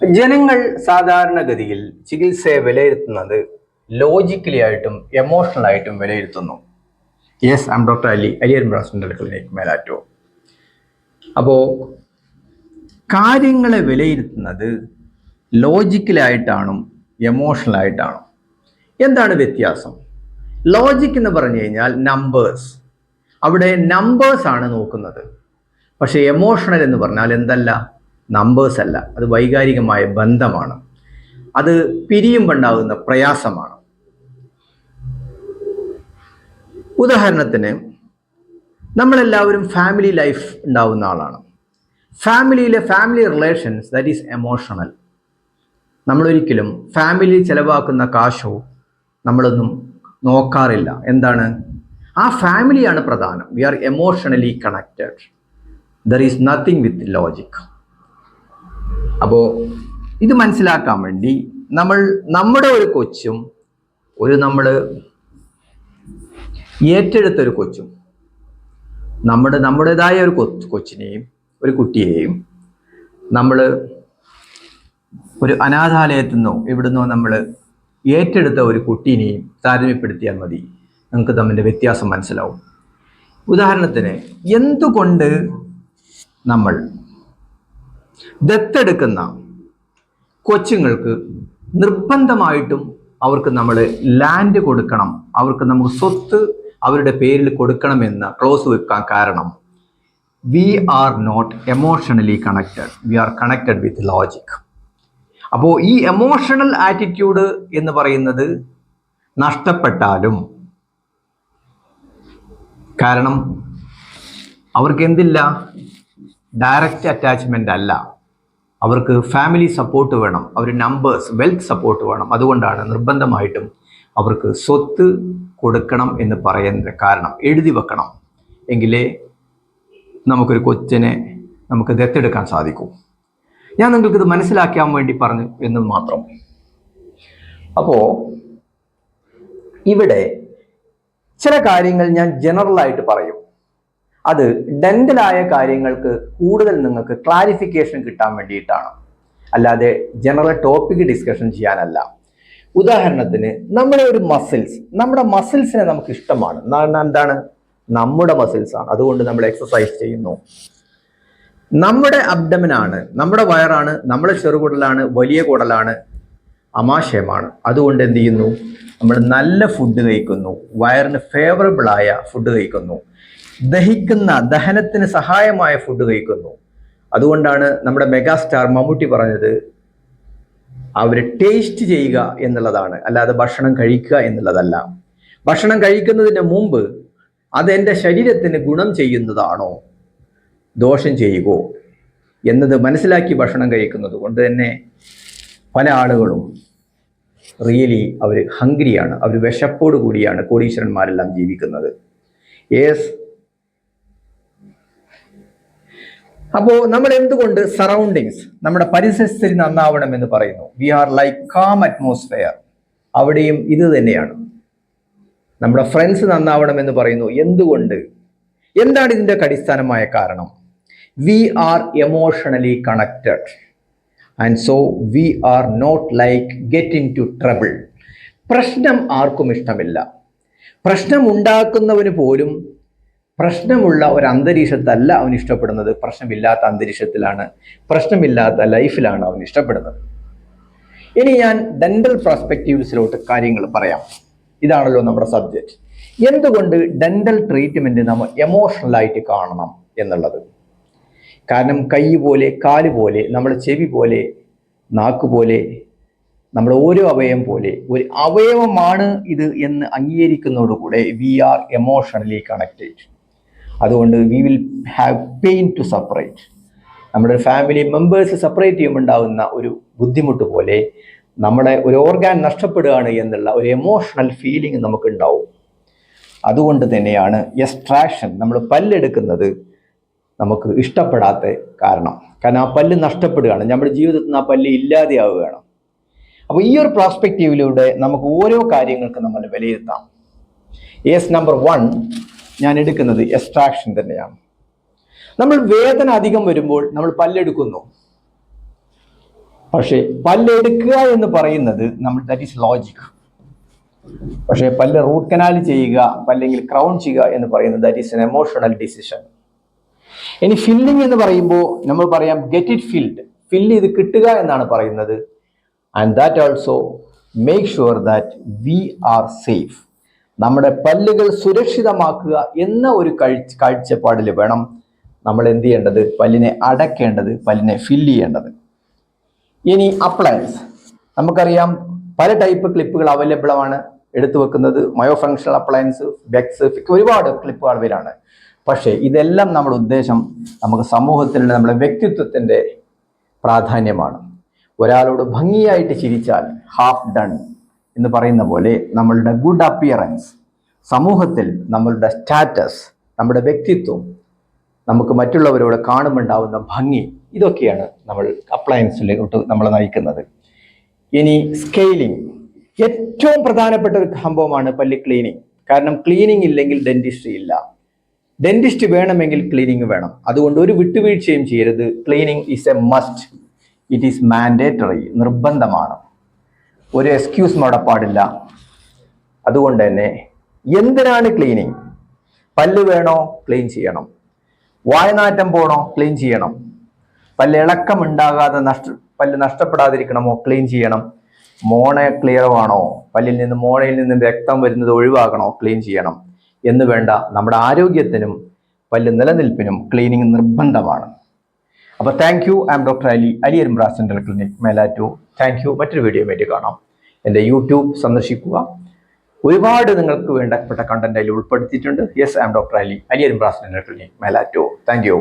ജനങ്ങൾ സാധാരണഗതിയിൽ ചികിത്സയെ വിലയിരുത്തുന്നത് ലോജിക്കലി ആയിട്ടും എമോഷണൽ ആയിട്ടും വിലയിരുത്തുന്നു. യെസ് ആം ഡോക്ടർ അലി അലിയർ ബ്രാസിന്റെ ക്ലിനിക് മേലാറ്റോ അപ്പോൾ കാര്യങ്ങളെ വിലയിരുത്തുന്നത് ലോജിക്കലായിട്ടാണോ എമോഷണൽ ആയിട്ടാണോ. എന്താണ് വ്യത്യാസം? ലോജിക് എന്ന് പറഞ്ഞു കഴിഞ്ഞാൽ നമ്പേഴ്സ് അവിടെ നമ്പേഴ്സ് ആണ് നോക്കുന്നത്. പക്ഷേ എമോഷണൽ എന്ന് പറഞ്ഞാൽ എന്തല്ല? നമ്പേഴ്സ് അല്ല അത് വൈകാരികമായ ബന്ധമാണ്. അത് പിരിയുമ്പോണ്ടാകുന്ന പ്രയാസമാണ്. ഉദാഹരണത്തിന് നമ്മളെല്ലാവരും ഫാമിലി ലൈഫ് ഉണ്ടാവുന്ന ആളാണ്. ഫാമിലിയിലെ family relations that is emotional നമ്മളൊരിക്കലും ഫാമിലി ചിലവാക്കുന്ന കാശോ നമ്മളൊന്നും നോക്കാറില്ല. എന്താണ്? ആ ഫാമിലിയാണ് പ്രധാനം. We are emotionally connected there is nothing with logic അപ്പോൾ ഇത് മനസ്സിലാക്കാൻ വേണ്ടി നമ്മൾ നമ്മുടെ ഒരു കൊച്ചും ഒരു നമ്മൾ ഏറ്റെടുത്ത ഒരു കൊച്ചും നമ്മുടെ നമ്മുടേതായ ഒരു കൊച്ചിനെയും ഒരു കുട്ടിയെയും നമ്മൾ ഒരു അനാഥാലയത്തിൽ നിന്നോ എവിടുന്നോ നമ്മൾ ഏറ്റെടുത്ത ഒരു കുട്ടീനെയും താരതമ്യപ്പെടുത്തിയാൽ മതി. നമുക്ക് തമ്മിന്റെ വ്യത്യാസം മനസ്സിലാവും. ഉദാഹരണത്തിന് എന്തുകൊണ്ട് നമ്മൾ ദത്തെടുക്കുന്ന കൊച്ചുങ്ങൾക്ക് നിർബന്ധമായിട്ടും അവർക്ക് നമ്മൾ ലാൻഡ് കൊടുക്കണം. അവർക്ക് നമുക്ക് സ്വത്ത് അവരുടെ പേരിൽ കൊടുക്കണമെന്ന ക്ലോസ് വെക്കാൻ കാരണം we are not emotionally connected we are connected with logic അപ്പോൾ ഈ എമോഷണൽ ആറ്റിറ്റ്യൂഡ് എന്ന് പറയുന്നത് നഷ്ടപ്പെട്ടാലും കാരണം അവർക്ക് എന്തില്ല? ഡയറക്റ്റ് അറ്റാച്ച്മെന്റ് അല്ല. അവർക്ക് ഫാമിലി സപ്പോർട്ട് വേണം. അവർ നമ്പേഴ്സ് വെൽത്ത് സപ്പോർട്ട് വേണം. അതുകൊണ്ടാണ് നിർബന്ധമായിട്ടും അവർക്ക് സ്വത്ത് കൊടുക്കണം എന്ന് പറയുന്നത് കാരണം. എഴുതി വെക്കണം. എങ്കിലേ നമുക്കൊരു കൊച്ചിനെ നമുക്ക് ദത്തെടുക്കാൻ സാധിക്കൂ. ഞാൻ നിങ്ങൾക്കിത് മനസ്സിലാക്കാൻ വേണ്ടി പറഞ്ഞു എന്ന് മാത്രം. അപ്പോൾ ഇവിടെ ചില കാര്യങ്ങൾ ഞാൻ ജനറലായിട്ട് പറയും. അത് ഡെന്റലായ കാര്യങ്ങൾക്ക് കൂടുതൽ നിങ്ങൾക്ക് ക്ലാരിഫിക്കേഷൻ കിട്ടാൻ വേണ്ടിയിട്ടാണ്. അല്ലാതെ ജനറൽ ടോപ്പിക് ഡിസ്കഷൻ ചെയ്യാനല്ല. ഉദാഹരണത്തിന് നമ്മുടെ ഒരു മസിൽസ് നമ്മുടെ മസിൽസിനെ നമുക്ക് ഇഷ്ടമാണ്. എന്താണ്? നമ്മുടെ മസിൽസ് ആണ്. അതുകൊണ്ട് നമ്മൾ എക്സസൈസ് ചെയ്യുന്നു. നമ്മുടെ അബ്ഡമനാണ് നമ്മുടെ വയറാണ്. നമ്മുടെ ചെറുകുടലാണ്. വലിയ കുടലാണ്. അമാശയമാണ്. അതുകൊണ്ട് എന്ത് ചെയ്യുന്നു? നമ്മൾ നല്ല ഫുഡ് കഴിക്കുന്നു. വയറിന് ഫേവറബിൾ ആയ ഫുഡ് കഴിക്കുന്നു. ദഹിക്കുന്ന ദഹനത്തിന് സഹായമായ ഫുഡ് കഴിക്കുന്നു. അതുകൊണ്ടാണ് നമ്മുടെ മെഗാസ്റ്റാർ മമ്മൂട്ടി പറഞ്ഞത് അവർ ടേസ്റ്റ് ചെയ്യുക എന്നുള്ളതാണ്. അല്ലാതെ ഭക്ഷണം കഴിക്കുക എന്നുള്ളതല്ല. ഭക്ഷണം കഴിക്കുന്നതിന് മുമ്പ് അത് എന്റെ ശരീരത്തിന് ഗുണം ചെയ്യുന്നതാണോ? ദോഷം ചെയ്യുകയോ എന്നത് മനസ്സിലാക്കി ഭക്ഷണം കഴിക്കുന്നത് കൊണ്ട് തന്നെ പല ആളുകളും റിയലി അവർ ഹംഗ്രിയാണ് അവർ വിശപ്പോടു കൂടിയാണ് കോടീശ്വരന്മാരെല്ലാം ജീവിക്കുന്നത്. യേസ് അപ്പോൾ നമ്മൾ എന്തുകൊണ്ട് സറൗണ്ടിങ്സ് നമ്മുടെ പരിസരസ്ഥിതി നന്നാവണം എന്ന് പറയുന്നു? We are like calm atmosphere അവിടെയും ഇത് തന്നെയാണ്. നമ്മുടെ ഫ്രണ്ട്സ് നന്നാവണം എന്ന് പറയുന്നു. എന്തുകൊണ്ട്? എന്താണ് ഇതിന്റെ അടിസ്ഥാനമായ കാരണം? We are emotionally connected and so we are not like get into trouble പ്രശ്നം ആർക്കും ഇഷ്ടമില്ല. പ്രശ്നം ഉണ്ടാക്കുന്നവന് പോലും പ്രശ്നമുള്ള ഒരു അന്തരീക്ഷത്തല്ല അവൻ ഇഷ്ടപ്പെടുന്നത്. പ്രശ്നമില്ലാത്ത അന്തരീക്ഷത്തിലാണ്. പ്രശ്നമില്ലാത്ത ലൈഫിലാണ് അവൻ ഇഷ്ടപ്പെടുന്നത്. ഇനി ഞാൻ ഡെന്റൽ പെർസ്പെക്റ്റീവ്സിലോട്ട് കാര്യങ്ങൾ പറയാം. ഇതാണല്ലോ നമ്മുടെ സബ്ജക്റ്റ് എന്തുകൊണ്ട് ഡെന്റൽ ട്രീറ്റ്മെന്റ് നമ്മൾ എമോഷണലായിട്ട് കാണണം എന്നുള്ളത്? കാരണം കൈ പോലെ കാൽ പോലെ നമ്മുടെ ചെവി പോലെ നാക്ക് പോലെ നമ്മുടെ ഓരോ അവയവം പോലെ ഒരു അവയവമാണ് ഇത് എന്ന് അംഗീകരിക്കുന്നതോടുകൂടെ വി ആർ എമോഷണലി കണക്റ്റഡ് അതുകൊണ്ട് we will have pain to separate നമ്മുടെ ഫാമിലി മെമ്പേഴ്സ് സെപ്പറേറ്റ് ചെയ്യുമ്പോൾ ഉണ്ടാകുന്ന ഒരു ബുദ്ധിമുട്ട് പോലെ നമ്മുടെ ഒരു ഓർഗാൻ നഷ്ടപ്പെടുകയാണ് എന്നുള്ള ഒരു എമോഷണൽ ഫീലിംഗ് നമുക്ക് ഉണ്ടാവും അതുകൊണ്ട് തന്നെയാണ് എക്സ്ട്രാക്ഷൻ നമ്മൾ പല്ലെടുക്കുന്നത് നമുക്ക് ഇഷ്ടപ്പെടാത്ത കാരണം. കാരണം ആ പല്ല് നഷ്ടപ്പെടുകയാണ്. നമ്മുടെ ജീവിതത്തിൽ ആ പല്ല് ഇല്ലാതെയാവുകയാണ് അപ്പോൾ ഈ ഒരു പ്രോസ്പെക്റ്റീവിലൂടെ നമുക്ക് ഓരോ കാര്യങ്ങൾക്കും നമ്മൾ വിലയിരുത്താം. യെസ് നമ്പർ വൺ ഞാൻ എടുക്കുന്നത് എക്സ്ട്രാക്ഷൻ തന്നെയാണ്. നമ്മൾ വേദന അധികം വരുമ്പോൾ നമ്മൾ പല്ലെടുക്കുന്നു. പക്ഷേ പല്ലെടുക്കുക എന്ന് പറയുന്നത് നമ്മൾ ദാറ്റ് ഈസ് ലോജിക് പക്ഷേ പല്ല് റൂട്ട് കനാൽ ചെയ്യുക അല്ലെങ്കിൽ ക്രൗൺ ചെയ്യുക എന്ന് പറയുന്നത് that is an emotional decision ഇനി ഫില്ലിംഗ് എന്ന് പറയുമ്പോൾ നമ്മൾ പറയാം ഗെറ്റ് ഇറ്റ് ഫിൽഡ് ഫില്ല് ചെയ്ത് കിട്ടുക എന്നാണ് പറയുന്നത്. And that also make sure that we are safe നമ്മുടെ പല്ലുകൾ സുരക്ഷിതമാക്കുക എന്ന ഒരു കാഴ്ച കാഴ്ചപ്പാടിൽ വേണം നമ്മൾ എന്ത് ചെയ്യേണ്ടത്? പല്ലിനെ അടയ്ക്കേണ്ടത് പല്ലിനെ ഫില്ല് ചെയ്യേണ്ടത്. ഇനി അപ്ലയൻസ് നമുക്കറിയാം പല ടൈപ്പ് ക്ലിപ്പുകൾ അവൈലബിൾ ആണ്. എടുത്തു വെക്കുന്നത് മയോ ഫങ്ഷണൽ അപ്ലയൻസ് ബെക്സ് ഒരുപാട് ക്ലിപ്പുകൾ അവരാണ് പക്ഷേ ഇതെല്ലാം നമ്മുടെ ഉദ്ദേശം നമുക്ക് സമൂഹത്തിലുള്ള നമ്മുടെ വ്യക്തിത്വത്തിന്റെ പ്രാധാന്യമാണ്. ഒരാളോട് ഭംഗിയായിട്ട് ചിരിച്ചാൽ ഹാഫ് ഡൺ എന്ന് പറയുന്ന പോലെ നമ്മളുടെ ഗുഡ് അപ്പിയറൻസ് സമൂഹത്തിൽ നമ്മളുടെ സ്റ്റാറ്റസ് നമ്മുടെ വ്യക്തിത്വം നമുക്ക് മറ്റുള്ളവരോട് കാണുമുണ്ടാവുന്ന ഭംഗി ഇതൊക്കെയാണ് നമ്മൾ അപ്ലയൻസിലോട്ട് നമ്മൾ നയിക്കുന്നത്. ഇനി സ്കെയിലിംഗ് ഏറ്റവും പ്രധാനപ്പെട്ട ഒരു സംഭവമാണ് പല്ല് ക്ലീനിങ് കാരണം ക്ലീനിങ് ഇല്ലെങ്കിൽ ഡെന്റിസ്ട്രി ഇല്ല. ഡെന്റിസ്റ്റ് വേണമെങ്കിൽ ക്ലീനിങ് വേണം. അതുകൊണ്ട് ഒരു വിട്ടുവീഴ്ചയും ചെയ്യരുത്. Cleaning is a must it is mandatory നിർബന്ധമാണ്. ഒരു എക്സ്ക്യൂസും പാടില്ല. അതുകൊണ്ട് തന്നെ എന്തിനാണ് ക്ലീനിങ് പല്ല് വേണോ? ക്ലീൻ ചെയ്യണം. വായനാറ്റം പോണോ? ക്ലീൻ ചെയ്യണം. പല്ല് ഇളക്കം ഉണ്ടാകാതെ നഷ്ട പല്ല് നഷ്ടപ്പെടാതിരിക്കണമോ? ക്ലീൻ ചെയ്യണം. മോണ ക്ലിയർ ആണോ? പല്ലിൽ നിന്ന് മോണയിൽ നിന്ന് രക്തം വരുന്നത് ഒഴിവാക്കണോ? ക്ലീൻ ചെയ്യണം. എന്ന് വേണ്ട നമ്മുടെ ആരോഗ്യത്തിനും പല്ല് നിലനിൽപ്പിനും ക്ലീനിങ് നിർബന്ധമാണ്. അപ്പോൾ thank you I doctor Ali. Ali Erumbras dental clinic Melattur thank you മറ്റൊരു വീഡിയോ വേണ്ടി കാണാം. എന്റെ യൂട്യൂബ് സന്ദർശിക്കുക. ഒരുപാട് നിങ്ങൾക്ക് വേണ്ടപ്പെട്ട കണ്ടന്റ് അതിൽ ഉൾപ്പെടുത്തിയിട്ടുണ്ട്. Yes I doctor Ali. Ali Erumbras dental clinic Melattur thank you